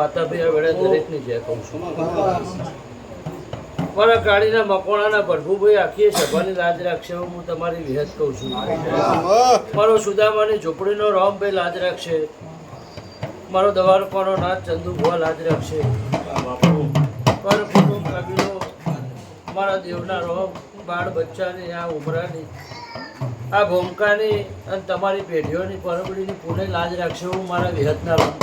માતા ભાઈ આ દરેકની જય કહું છું. મારા કાળીના મકોણાના પ્રભુભાઈ આખી લાજ રાખશે હું તમારી વિહત કહું છું. મારો સુદામાની ઝૂંપડીનો રામભાઈ લાજ રાખશે. મારો દવારકોનો નાથ ચંદુ લાજ રાખશે. મારા દેવના રોમ, બાળ બચ્ચાની આ ઉમરાની આ ભૂમકાની અને તમારી પેઢીઓની પરબડીની પૂરે લાજ રાખશે હું મારા વિહતના રોમ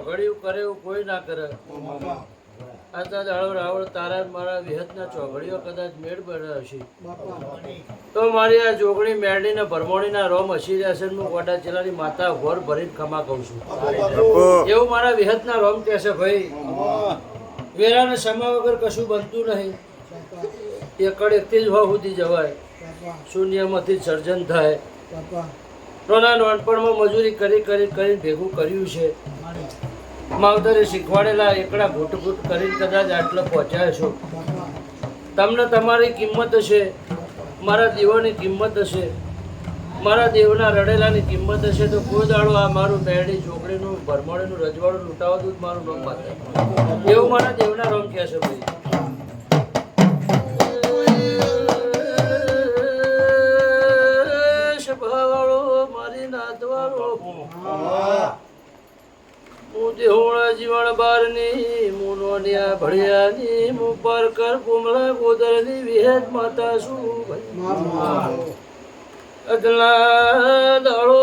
ચોઘડિયું કરે એવું કોઈ ના કરે. આ દાડો રાવળ તારા મારા વિહતના ચોઘડીઓ કદાચ મેળ બનાવશે. તો મારી આ જોગણી મેળડીને ભરમોણીના રોમ હસી રહ્યા છે હું ગોડા જિલ્લાની માતા ઘોર ભરીને ખમા કહું છું. એવું મારા વિહતના રોમ કહેશે, ભાઈ, વેરાને સમા વગર કશું બનતું નહીં. એકડ એકથી જ ભાવ સુધી જવાય. શૂન્યમાંથી સર્જન થાય. રોના નાનપણમાં મજૂરી કરી કરી કરી ભેગું કર્યું છે. માવતરે શીખવાડેલા એકડા ઘૂટ ઘૂટ કરીને કદાચ આટલો પહોંચ્યા છો. તમને તમારી કિંમત હશે, મારા દેવોની કિંમત હશે, મારા દેવના રડેલાની કિંમત હશે, તો કોઈ દાડો આ મારું મેરડી ચોકડીનું ભરમોડીનું રજવાડું લૂંટાવતું જ મારું નામ માતા. એવું મારા દેવના રોમ કહે છે ભાઈ. દેહોળા જીવણ બારની હું નોનિયા ભળિયાની હું પરકર કુમળા ગોદરની વિહેદ માતા શું અગલા દાડો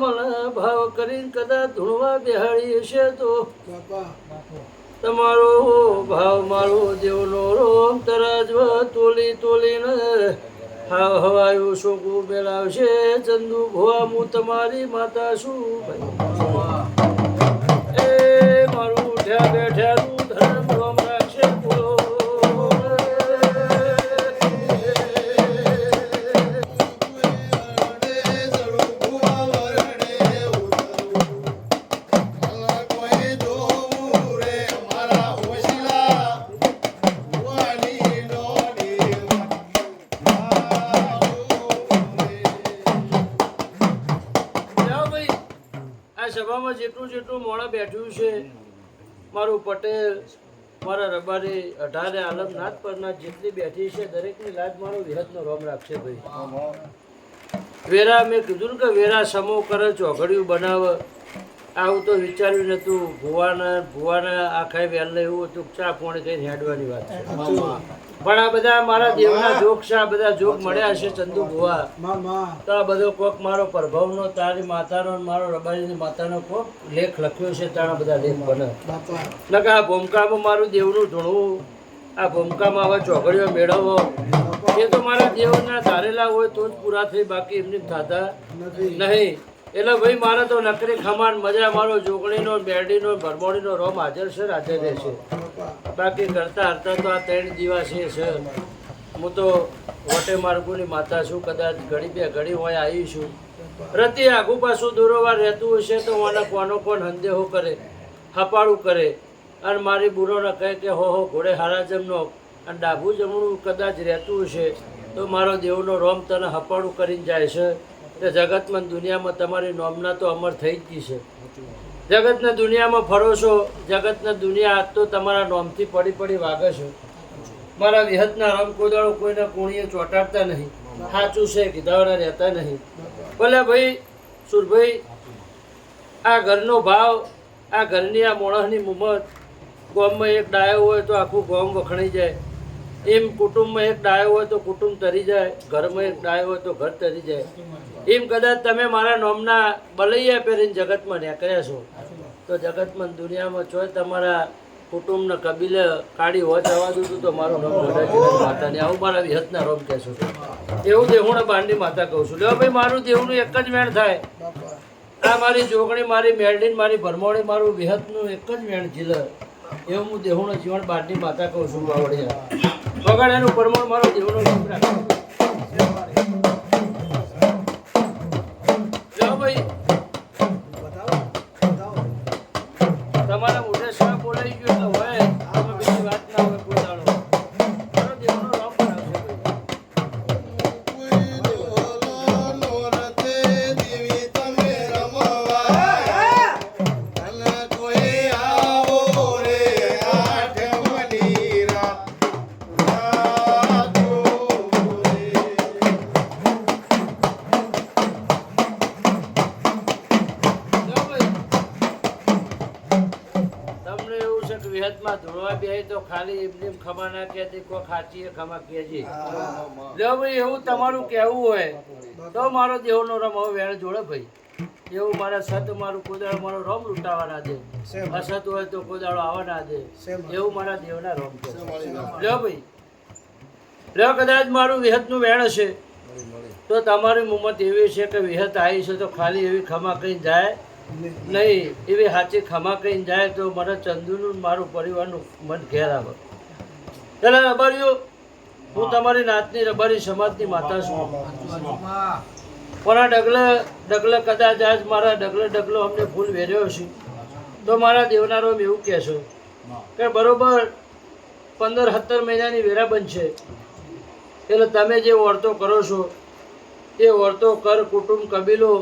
મને ભાવ કરીને કદાચ ધૂણવા બેહાડી હશે તો? તમારો ભાવ મારો દેવનો રોમ તરાજ તોલી તોલીને હાવ હવાયું શોકું બેલાવશે ચંદુ ભુવા હું તમારી માતા ભાઈ એ મારું ઉઠ્યા બેઠ્યાનું ધર્મ મારું પટેલ મારા રબારી અઢારે આલમનાથ પરના જેટલી બેઠી છે દરેકની લાજ મારો વિહતનો રોમ રાખશે ભાઈ. વેરા મેં કીધું ને કે વેરા સમો કરે ચોઘડિયું બનાવે. આવું તો વિચાર્યું નતું ભુવાના ભુવાના આખા વહેલા એવું હતું ચા પોણી કઈ હેડવાની વાત છે. પણ આ બધા મારા દેવના જોગ છે આ બધા જોગ મળ્યા છે ચંદુ ભુવા. તો આ બધો કોક મારો પ્રભાવનો તારી માતાનો મારો રબારીની માતાનો કોક લેખ લખ્યો છે તારા બધા લેખ બને નકા આ ભૂમકામાં મારું દેવનું ધૂણવું આ ભૂમકામાં આવા ચોકડીઓ મેળવવો એ તો મારા દેવના ધારેલા હોય તો જ પૂરા થઈ બાકી એમની થતા નહીં. એટલે ભાઈ, મારે તો નકરી ખમાન મજા મારો, જોગણીનો બેરડીનો ભરમોડીનો રોમ હાજર છે હાજર રહેશે બાકી કરતા હરતા તો આ ત્રણ દિવસે છે. હું તો વટે માર્ગોની માતા છું, કદાચ ઘડી બે ઘડી હોય આવી છું. પ્રતિ આઘું પાછું દોરોવાર રહેતું હશે તો મને કોનો કોણ સંદેહો કરે હપાડું કરે. અને મારી બુરોને કહે કે, હો હો, ઘોડે હારા જમનો. અને ડાભું જમણું કદાચ રહેતું હશે તો મારો દેવનો રોમ તને હપાડું કરીને જાય છે. તે જગતમાં દુનિયામાં તમારી નોમના તો અમર થઈ જ ગઈ છે. જગતના દુનિયામાં ફરો છો, જગતના દુનિયા આજ તો તમારા નોમથી પડી પડી વાગે છે. મારા વિહતના રમ કોદાળો કોઈને કોણીએ ચોંટાડતા નહીં. સાચું છે કીધાવાના રહેતા નહીં. ભલે ભાઈ સુરભાઈ આ ઘરનો ભાવ, આ ઘરની આ મોણસની મુમત, ગોમમાં એક ડાયો હોય તો આખું ગોમ વખણાઈ જાય. એમ કુટુંબમાં એક ડાયો હોય તો કુટુંબ તરી જાય, ઘરમાં એક ડાયો હોય તો ઘર તરી જાય. એમ કદાચ તમે મારા નોમના બલૈયા પહેરીને જગતમાં નીકળ્યા છો. તો જગતમાં દુનિયામાં છો તમારા કુટુંબના કબીલે કાઢી હોત જવા દીધું તો મારું નામ ગઢાજીના માતા ને આવું મારા વિહતના રોમ કહેશો. એવું દેહુણ બાંડી માતા કહું છું. લ્યો ભાઈ, મારું દેહુનું એક જ વેણ થાય. આ મારી જોગણી, મારી મેરડીન મારી ભરમોણી, મારું વિહતનું એક જ વેણ જીલ એવું હું દેહુનું જીવન બાંડી માતા કહું છું, બાવળિયા. વગર એનું પરમોણ મારો દેહુનો છે વિહતમાં ધોળવા બે તો ખાલી એમને એમ ખમા ના કહેતી કોઈ ખાચી ખમા કહેજી જો ભાઈ એવું તમારું કહેવું હોય તો મારો દેવનો રમ હવે વેણ જોડે ભાઈ. એવું મારા સત મારું કોદાળ મારો રોમ લૂંટાવા ના દે. અસત હોય તો કોદાળો આવવા ના દે. એવું મારા દેવના રોમ છે. લ્યો ભાઈ. લ્યો કદાચ મારું વિહતનું વેણ હશે. તો તમારી મુમત એવી છે કે વિહત આવી છે તો ખાલી એવી ખમા કઈ જાય. નહીં એવી સાચી ખમા કહીને જાય તો મને ચંદુનું મારું પરિવારનું મન ઘેર આવે. એટલે રબારીઓ હું તમારી નાતની રબારી સમાજની માતા છું. પણ આ ડગલે ડગલે કદાચ આજ મારા ડગલે ડગલો અમને ફૂલ વેર્યો છે તો મારા દેવનારો એવું કહેશો કે બરોબર પંદર સત્તર મહિનાની વેરા બનશે. એટલે તમે જે વર્તો કરો છો એ વર્તો કર કુટુંબ કબીલો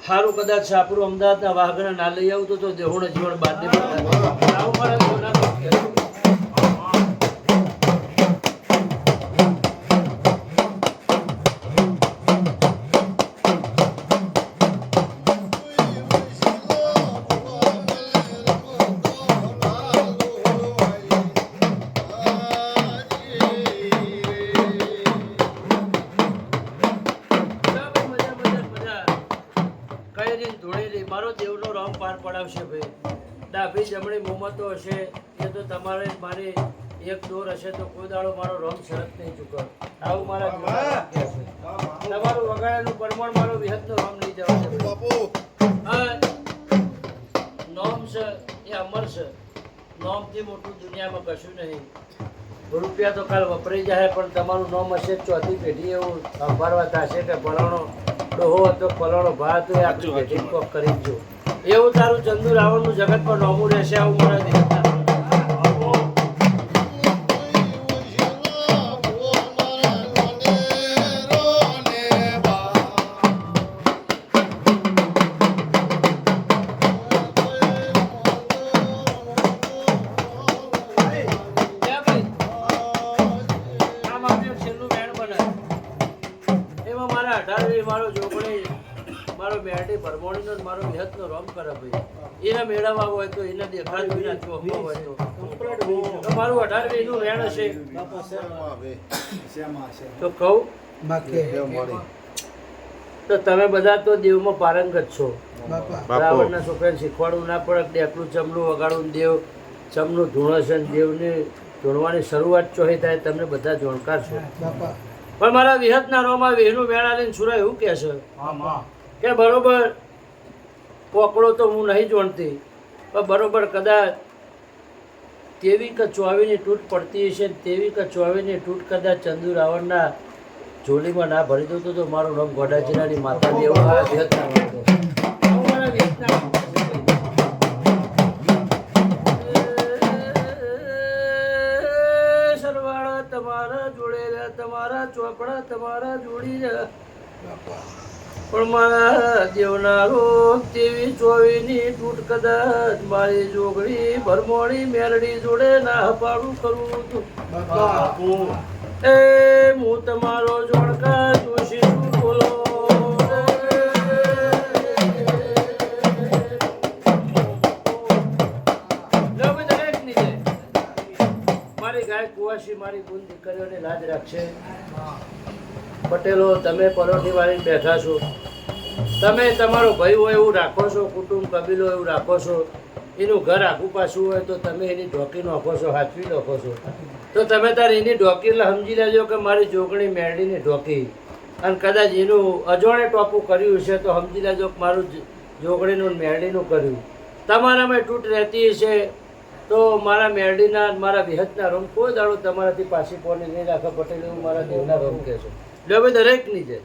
સારું કદાચ સાપરું અમદાવાદના વાઘના ના લઈ આવું તો દેહોણ જીવન બારની જમણી હશે એ તો તમારે મારી એક દોર હશે તો કોઈ દાડો મારો રંગ શરત નહીં ચૂકવ આવું મારા. તમારું વગાડેલું પરમણ મારો વિહતનો રંગ નહીં જવા છે નોમ છે એ અમર છે. નોમથી મોટું દુનિયામાં કશું નહીં. રૂપિયા તો કાલ વપરાઈ જાય પણ તમારું નોમ હશે ચોથી પેઢી એવું સંભાળવા થશે કે ભલાણો ડોહો હતો ફલાણો ભાત આપણી પેઢી કોક કરી જો એવું તારું ચંદુ રાવણનું જગત પર નોમું રહેશે આવું મારા કરે ભાઈ એને મેળવવા હોય તો એને દેખાડ વિના ચોખ્ખો હોય તો. તો મારું અઢારવીનું વેણ હશે. તો કહું તો તમે બધા તો દેવમાં પારંગત છો. રાવણના છોકરાને શીખવાડવું ના પડે કે એકલું ચમડું વગાડવું દેવ ચમનું ધૂણસન દેવ ને દેવને ધૂણવાની શરૂઆત ચોહી થાય તમને બધા જાણકાર છો. પણ મારા વિહતના રોમાં વેહનું વેળા લઈને સુરા એવું કહે છે. કે બરોબર પોકળો તો હું નહીં જોણતી. પણ બરોબર કદાચ તેવી કે ચોવીની તૂટ પડતી હશે તેવી કે ચોવીની તૂટ કદાચ ચંદુ રાવણના જોલીમાં ના ભરી દઉં તો મારું નામ ગોડાજીરાની માતા એવું આ ભાઈ. સરવાળા તમારા જોડે તમારા ચોપડા તમારા જોડી પણ મારા દેવનારો તેવી ચોવીની તૂટ કદાચ મારી જોગડી ભરમોણી મેરડી જોડે ના પાડું કરું તું એ હું તમારો જોડકા જોશી છું બોલો. મારી ગાય કુવાસી મારી ગુણ દીકરીઓને લાજ રાખશે. પટેલો, તમે પરોઠી વાળીને બેઠા છો. તમે તમારો ભાઈ હોય એવું રાખો છો, કુટુંબ, કબીલો એવું રાખો છો. એનું ઘર આખું પાછું હોય તો તમે એની ઢોકી નાખો છો, હાથવી નાખો છો. તો તમે તારે એની ઢોકી એટલે સમજી લેજો કે મારી જોગણી મેળડીની ઢોકી. અને કદાચ એનું અજોણે ટોપું કર્યું છે તો સમજી લેજો કે મારું જોગણીનું ને મેરડીનું કર્યું. તમારામાં તૂટ રહેતી હશે તો મારા મેરડીના મારા વિહતના રૂમ કોઈ દાડો તમારાથી પાછી પોની નહીં રાખવા પટેલ, એવું મારા દેવના રૂમ કહે એટલે હવે દરેકની છે.